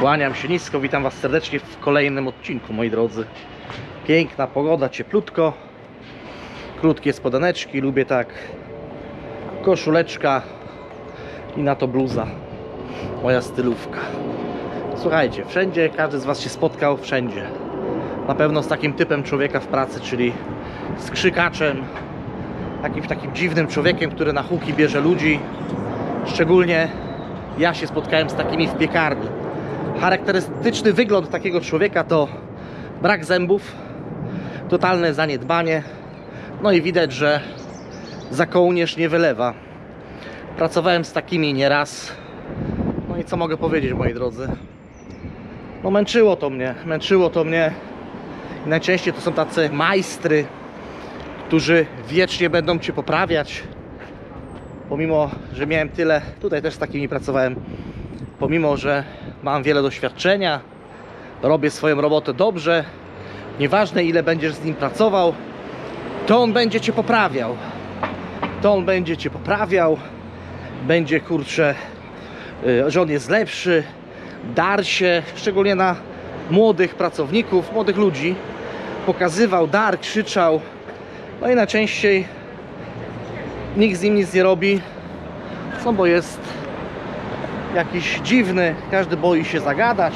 Kłaniam się nisko, witam Was serdecznie w kolejnym odcinku, moi drodzy. Piękna pogoda, cieplutko. Krótkie spodeneczki, lubię tak. Koszuleczka i na to bluza. Moja stylówka. Słuchajcie, wszędzie, każdy z Was się spotkał, wszędzie. Na pewno z takim typem człowieka w pracy, czyli z krzykaczem, jakimś takim dziwnym człowiekiem, który na huki bierze ludzi. Szczególnie ja się spotkałem z takimi w piekarni. Charakterystyczny wygląd takiego człowieka to brak zębów, totalne zaniedbanie, no i widać, że za kołnierz nie wylewa. Pracowałem z takimi nieraz. No i co mogę powiedzieć, moi drodzy? No męczyło to mnie, męczyło to mnie. I najczęściej to są tacy majstry, którzy wiecznie będą Cię poprawiać. Pomimo, że miałem tyle, tutaj też z takimi pracowałem, pomimo, że mam wiele doświadczenia, robię swoją robotę dobrze, nieważne ile będziesz z nim pracował, to on będzie Cię poprawiał. To on będzie Cię poprawiał, będzie kurczę, y, że on jest lepszy, dar się, szczególnie na młodych pracowników, młodych ludzi, pokazywał dar, krzyczał, no i najczęściej nikt z nim nic nie robi, no bo jest jakiś dziwny, każdy boi się zagadać,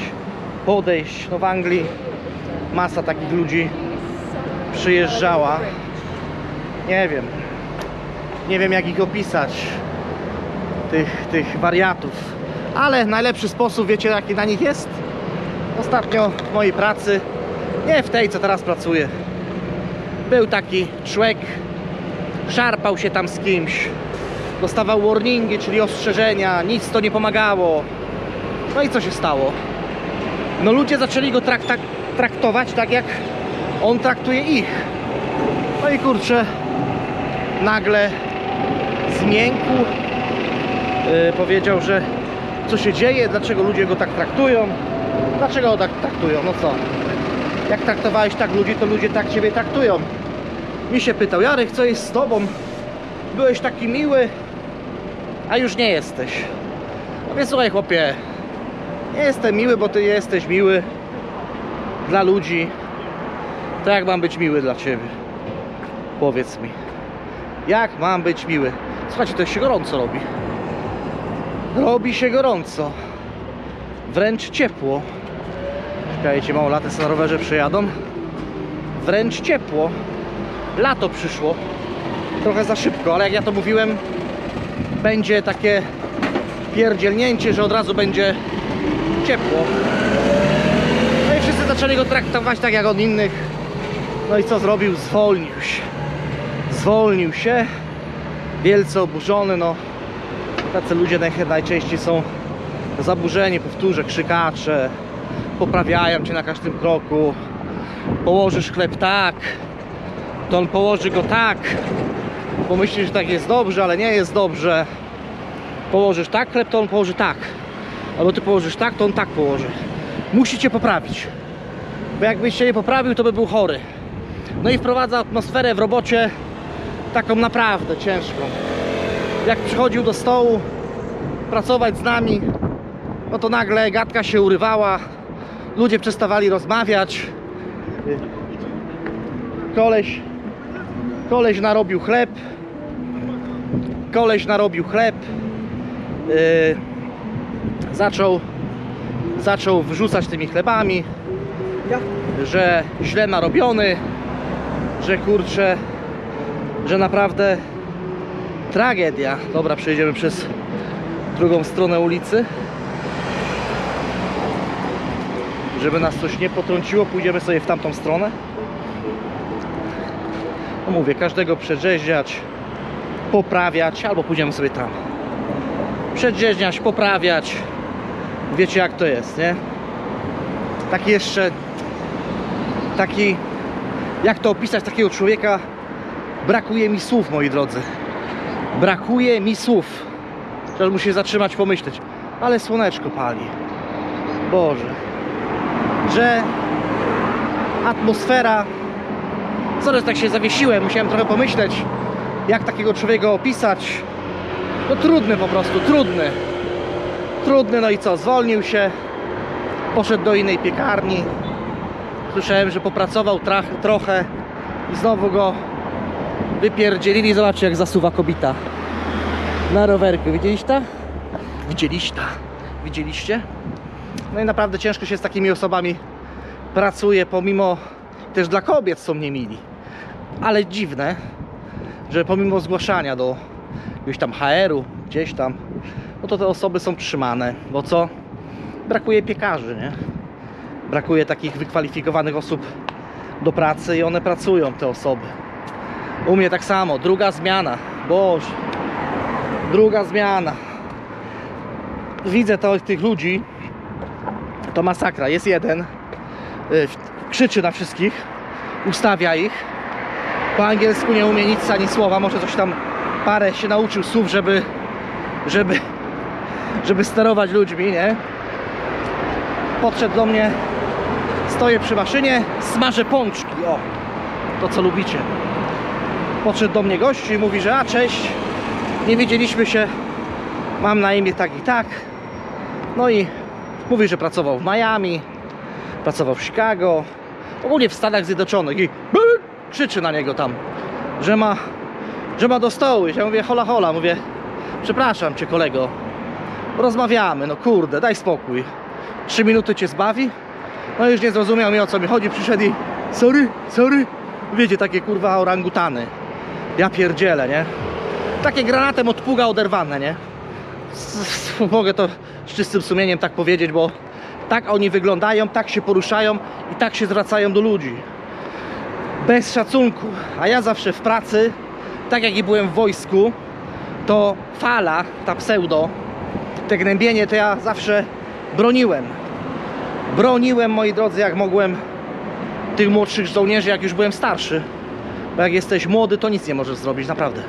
podejść. No w Anglii masa takich ludzi przyjeżdżała. Nie wiem, nie wiem jak ich opisać, tych, tych wariatów, ale najlepszy sposób, wiecie jaki na nich jest? Ostatnio w mojej pracy, nie w tej co teraz pracuję, był taki człowiek, szarpał się tam z kimś, dostawał warningi, czyli ostrzeżenia, nic to nie pomagało. No i co się stało? No ludzie zaczęli go tak, traktować tak, jak on traktuje ich. No i kurczę, nagle zmiękł, yy, powiedział, że co się dzieje, dlaczego ludzie go tak traktują, dlaczego go tak traktują, no co? Jak traktowałeś tak ludzi, to ludzie tak ciebie traktują. Mi się pytał, Jarek, co jest z tobą? Byłeś taki miły, a już nie jesteś. Mówię, słuchaj chłopie, nie jestem miły, bo ty jesteś miły dla ludzi. To jak mam być miły dla ciebie? Powiedz mi. Jak mam być miły? Słuchajcie, to się gorąco robi. Robi się gorąco. Wręcz ciepło. Czekajcie, mało sobie na rowerze przejadą. Wręcz ciepło. Lato przyszło. Trochę za szybko, ale jak ja to mówiłem, będzie takie pierdzielnięcie, że od razu będzie ciepło. No i wszyscy zaczęli go traktować tak jak od innych. No i co zrobił? Zwolnił się. Zwolnił się. Wielce oburzony, no. Tacy ludzie naj- najczęściej są zaburzeni, powtórzę, krzykacze. Poprawiają cię na każdym kroku. Położysz chleb tak, to on położy go tak, bo myśli, że tak jest dobrze, ale nie jest dobrze. Położysz tak chleb, to on położy tak. Albo ty położysz tak, to on tak położy. Musi cię poprawić. Bo jakbyś się nie poprawił, to by był chory. No i wprowadza atmosferę w robocie taką naprawdę ciężką. Jak przychodził do stołu pracować z nami, no to nagle gadka się urywała. Ludzie przestawali rozmawiać. Koleś Koleś narobił chleb. Koleś narobił chleb. Yy, zaczął, zaczął wrzucać tymi chlebami, że źle narobiony, że kurczę, że naprawdę tragedia. Dobra, przejdziemy przez drugą stronę ulicy. Żeby nas coś nie potrąciło, pójdziemy sobie w tamtą stronę mówię, każdego przedrzeźniać, poprawiać, albo pójdziemy sobie tam. Przedrzeźniać, poprawiać. Wiecie jak to jest, nie? Taki jeszcze taki jak to opisać takiego człowieka brakuje mi słów, moi drodzy. Brakuje mi słów. Trzeba mu się zatrzymać, pomyśleć. Ale słoneczko pali. Boże. Że atmosfera Sorry, że tak się zawiesiłem, musiałem trochę pomyśleć, jak takiego człowieka opisać. No trudny po prostu, trudny. Trudny, no i co, zwolnił się. poszedł do innej piekarni. Słyszałem, że popracował trach, trochę i znowu go wypierdzielili. Zobaczcie, jak zasuwa kobita na rowerku. Widzieliście? Widzieliście? Widzieliście? No i naprawdę ciężko się z takimi osobami pracuje, pomimo też dla kobiet są niemili. Ale dziwne, że pomimo zgłaszania do jakiegoś tam HR-u, gdzieś tam, no to te osoby są trzymane. Bo co? Brakuje piekarzy, nie? Brakuje takich wykwalifikowanych osób do pracy i one pracują, te osoby. U mnie tak samo, druga zmiana. Boże, druga zmiana. Widzę to, tych ludzi, to masakra. Jest jeden, y, krzyczy na wszystkich, ustawia ich. Po angielsku nie umie nic ani słowa, może coś tam parę się nauczył słów, żeby, żeby, żeby sterować ludźmi, nie? Podszedł do mnie, stoję przy maszynie, smażę pączki, o, to co lubicie. Podszedł do mnie gościu i mówi, że a cześć, nie widzieliśmy się, mam na imię tak i tak. No i mówi, że pracował w Miami, pracował w Chicago, ogólnie w Stanach Zjednoczonych i krzyczy na niego tam, że ma, że ma do stołu. Ja mówię, hola hola, mówię, przepraszam cię kolego, rozmawiamy, no kurde, daj spokój. Trzy minuty cię zbawi? No już nie zrozumiał mi o co mi chodzi, przyszedł i sorry, sorry. Wiecie, takie kurwa orangutany. Ja pierdzielę, nie? Takie granatem od pługa oderwane, nie? Mogę to z czystym sumieniem tak powiedzieć, bo tak oni wyglądają, tak się poruszają i tak się zwracają do ludzi. Bez szacunku. A ja zawsze w pracy, tak jak i byłem w wojsku, to fala, ta pseudo, te gnębienie, to ja zawsze broniłem. Broniłem, moi drodzy, jak mogłem tych młodszych żołnierzy, jak już byłem starszy. Bo jak jesteś młody, to nic nie możesz zrobić, naprawdę.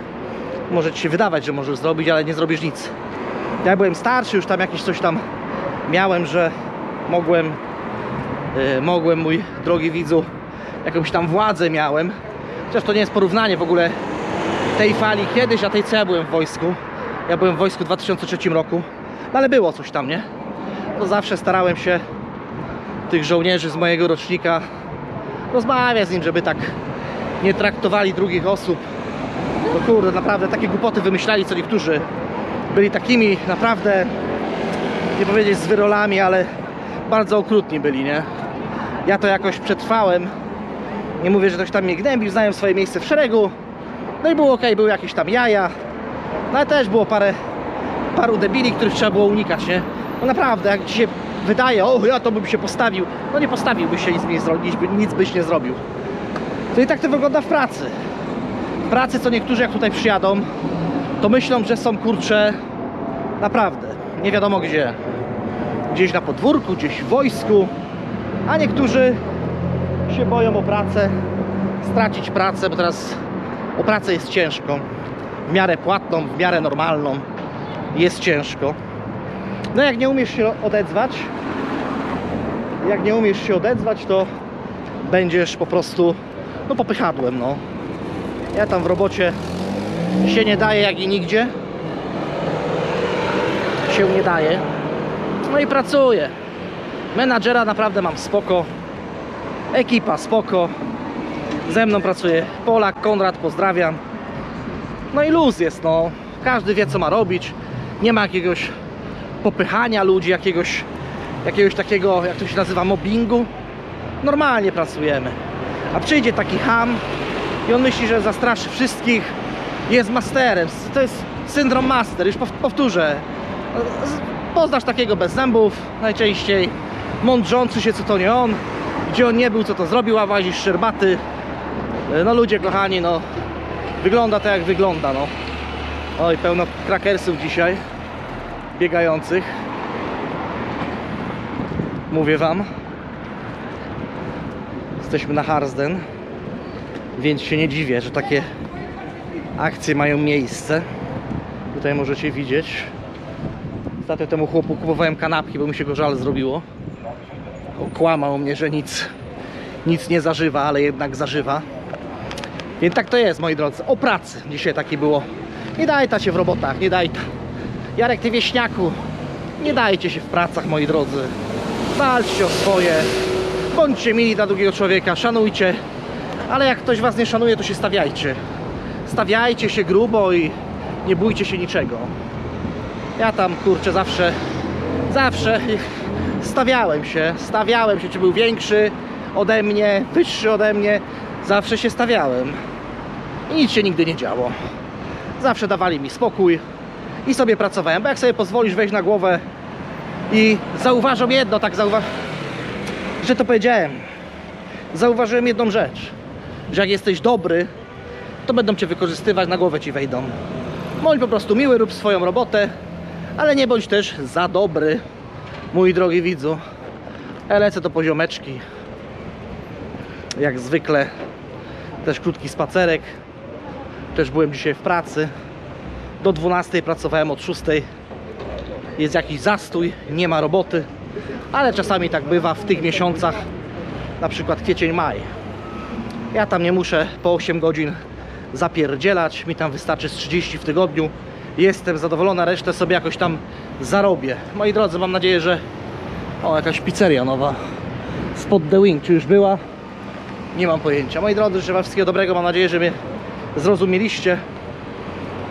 Może ci się wydawać, że możesz zrobić, ale nie zrobisz nic. Ja byłem starszy, już tam jakieś coś tam miałem, że mogłem, yy, mogłem, mój drogi widzu, jakąś tam władzę miałem. Chociaż to nie jest porównanie w ogóle tej fali kiedyś, a tej co ja byłem w wojsku. Ja byłem w wojsku w 2003 roku, no ale było coś tam, nie? To zawsze starałem się tych żołnierzy z mojego rocznika rozmawiać z nim, żeby tak nie traktowali drugich osób. No kurde, naprawdę takie głupoty wymyślali co niektórzy. Byli takimi naprawdę, nie powiedzieć z wyrolami, ale bardzo okrutni byli, nie? Ja to jakoś przetrwałem. Nie mówię, że ktoś tam mnie gnębił, znałem swoje miejsce w szeregu. No i było ok, były jakieś tam jaja. No ale też było parę, paru debili, których trzeba było unikać, nie? No naprawdę, jak ci się wydaje, o ja to bym się postawił, no nie postawiłbyś się, nic, nie zro- nic byś nie zrobił. To i tak to wygląda w pracy. W pracy, co niektórzy jak tutaj przyjadą, to myślą, że są kurcze naprawdę, nie wiadomo gdzie. Gdzieś na podwórku, gdzieś w wojsku, a niektórzy się boją o pracę, stracić pracę, bo teraz o pracę jest ciężko. W miarę płatną, w miarę normalną jest ciężko. No jak nie umiesz się odezwać, jak nie umiesz się odezwać, to będziesz po prostu no popychadłem, no. Ja tam w robocie się nie daje jak i nigdzie. Się nie daje. No i pracuję. Menadżera naprawdę mam spoko. Ekipa spoko. Ze mną pracuje Polak, Konrad, pozdrawiam. No i luz jest, no. Każdy wie co ma robić. Nie ma jakiegoś popychania ludzi, jakiegoś, jakiegoś takiego, jak to się nazywa, mobbingu. Normalnie pracujemy. A przyjdzie taki ham i on myśli, że zastraszy wszystkich. Jest masterem. To jest syndrom master. Już pow- powtórzę. Poznasz takiego bez zębów najczęściej. Mądrzący się, co to nie on. Gdzie on nie był, co to zrobił, a łazi szczerbaty. No ludzie kochani, no wygląda to jak wygląda, no. Oj, pełno krakersów dzisiaj biegających. Mówię wam. Jesteśmy na Harsden, więc się nie dziwię, że takie akcje mają miejsce. Tutaj możecie widzieć. Ostatnio temu chłopu kupowałem kanapki, bo mi się go żal zrobiło. Okłamał mnie, że nic, nic nie zażywa, ale jednak zażywa. Więc tak to jest, moi drodzy. O pracy dzisiaj takie było. Nie dajta się w robotach, nie dajta. Jarek, ty wieśniaku, nie dajcie się w pracach, moi drodzy. walczcie o swoje, bądźcie mili dla drugiego człowieka, szanujcie, ale jak ktoś was nie szanuje, to się stawiajcie. Stawiajcie się grubo i nie bójcie się niczego. Ja tam kurczę zawsze, zawsze stawiałem się, stawiałem się, czy był większy ode mnie, wyższy ode mnie, zawsze się stawiałem. I nic się nigdy nie działo. Zawsze dawali mi spokój i sobie pracowałem, bo jak sobie pozwolisz wejść na głowę i zauważam jedno, tak zauważ, że to powiedziałem. Zauważyłem jedną rzecz, że jak jesteś dobry, to będą cię wykorzystywać, na głowę ci wejdą. Bądź po prostu miły, rób swoją robotę, ale nie bądź też za dobry, mój drogi widzu. Lecę do poziomeczki. Jak zwykle też krótki spacerek. Też byłem dzisiaj w pracy. Do 12 pracowałem od 6. Jest jakiś zastój, nie ma roboty, ale czasami tak bywa w tych miesiącach, na przykład kwiecień, maj. Ja tam nie muszę po 8 godzin zapierdzielać, mi tam wystarczy z 30 w tygodniu. Jestem zadowolona, resztę sobie jakoś tam zarobię. Moi drodzy, mam nadzieję, że o, jakaś pizzeria nowa spod The Wing, czy już była? Nie mam pojęcia. Moi drodzy, życzę wam wszystkiego dobrego, mam nadzieję, że mnie zrozumieliście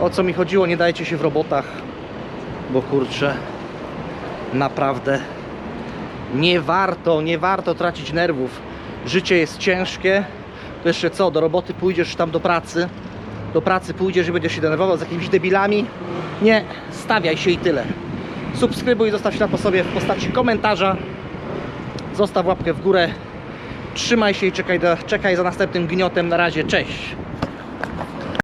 o co mi chodziło, nie dajcie się w robotach, bo kurczę, naprawdę nie warto, nie warto tracić nerwów. Życie jest ciężkie, to jeszcze co, do roboty pójdziesz tam do pracy, do pracy pójdziesz i będziesz się denerwował z jakimiś debilami. Nie, stawiaj się i tyle. Subskrybuj, zostaw ślad po sobie w postaci komentarza, zostaw łapkę w górę, trzymaj się i czekaj, do, czekaj za następnym gniotem. Na razie, cześć!